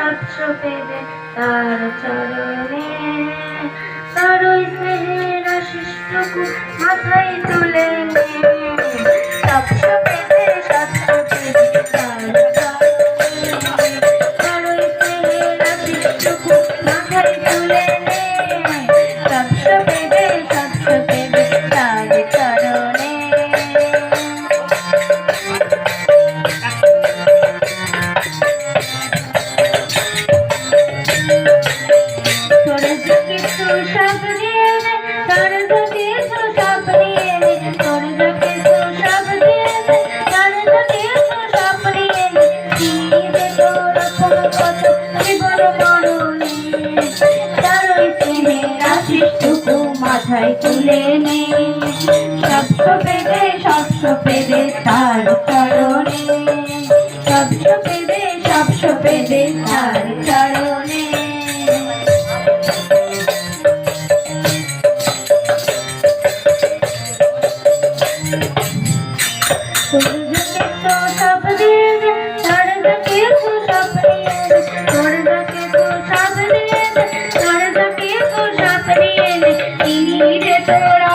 স্বচ্ছ পেবে তার চরণে। তার ওই স্নেহের আশিষ্টুকু মাথায় তুলে ওই স্নেহের মাথায় তুলে নে। সব পেবে সব পেবে তার চরণে। সব পেবে সব পেবে তার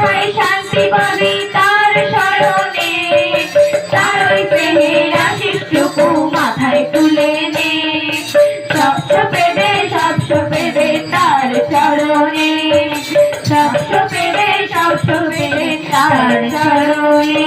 ব্যথায় শান্তি পাবি তার স্মরণে। তার ওই প্রেমের আশিসটুকু মাথায় তুলে নে। সবস পেবে সবস পেবে তার চরণে সবস পেবে সবস পেবে তার চরণে